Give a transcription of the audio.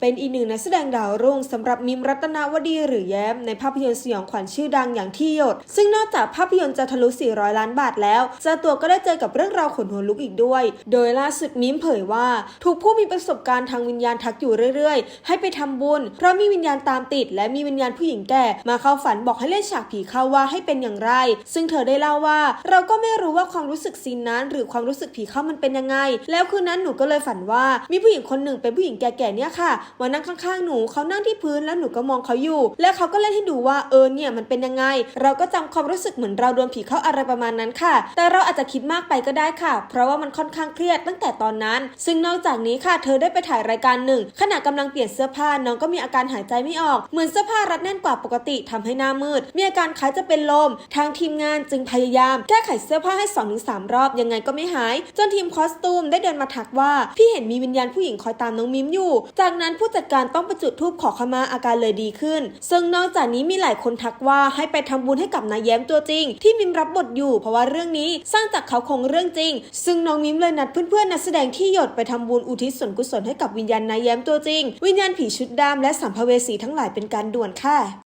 เป็นอีกหนึ่งนักแสดงดาวรุ่งสำหรับมิมรัตนวดีหรือแย้มในภาพยนตร์สยองขวัญชื่อดังอย่างที่หยด ซึ่งนอกจากภาพยนตร์จะทะลุ 400 ล้านบาทแล้วเจ้าตัวก็ได้เจอกับเรื่องราวขนหัวลุกอีกด้วย โดยล่าสุดมิมเผยว่า ถูกผู้มีประสบการณ์ทางวิญญาณทักอยู่เรื่อยๆ ให้ไปทำบุญ เพราะมีวิญญาณตามติด และมีวิญญาณผู้หญิงแก่มาเข้าฝันบอกให้เล่นฉากผีเข้าว่าให้เป็นอย่างไร ซึ่งเธอได้เล่าว่า เราก็ไม่รู้ว่าความรู้สึกซีนนั้น หรือความรู้สึกผีเข้ามันเป็นยังไง แล้วคืนนั้นหนูก็เลยฝันว่ามีผู้หญิงคนหนึ่งเป็นผู้หญิงแก่ๆเนี่ยค่ะมานั่งข้างๆหนูเขานั่งที่พื้นแล้วหนูก็มองเขาอยู่ และเขาก็เล่นให้ดูว่าเออเนี่ยมันเป็นยังไง เราก็จำความรู้สึกเหมือนเราโดนผีเข้าอะไรประมาณนั้นค่ะ แต่เราอาจจะคิดมากไปก็ได้ค่ะ เพราะว่ามันค่อนข้างเครียดตั้งแต่ตอนนั้น ซึ่งนอกจากนี้ค่ะ เธอได้ไปถ่ายรายการหนึ่งขณะกำลังเปลี่ยนเสื้อผ้าน้องก็มีอาการหายใจไม่ออกเหมือนเสื้อผ้ารัดแน่นกว่าปกติทำให้หน้ามืด มีอาการคล้ายจะเป็นลม ทางทีมงานจึงพยายาม แก้ไขเสื้อผ้าให้2อถึงสรอบยังไงก็ไม่หาย จนทีมคอสตูมได้เดินมาทักว่าพี่เห็นมีวิญญาณผู้หญิงคอยตามน้องมิมอยู่ จากนั้นผู้จัดการต้องประจุดทูปขอขมาอาการเลยดีขึ้น ซึ่งนอกจากนี้มีหลายคนทักว่าให้ไปทำบุญให้กับนายแย้มตัวจริง ที่มิมรับบทอยู่ เพราะว่าเรื่องนี้สร้างจากเขาคงเรื่องจริง ซึ่งน้องมิมเลยนัดเพื่อนๆนักแสดงที่หยดไปทำบุญอุทิศส่วนกุศลให้กับวิญญาณนายแย้มตัวจริง วิญญาณผีชุดดำและสัมภเวสีทั้งหลายเป็นการด่วนค่ะ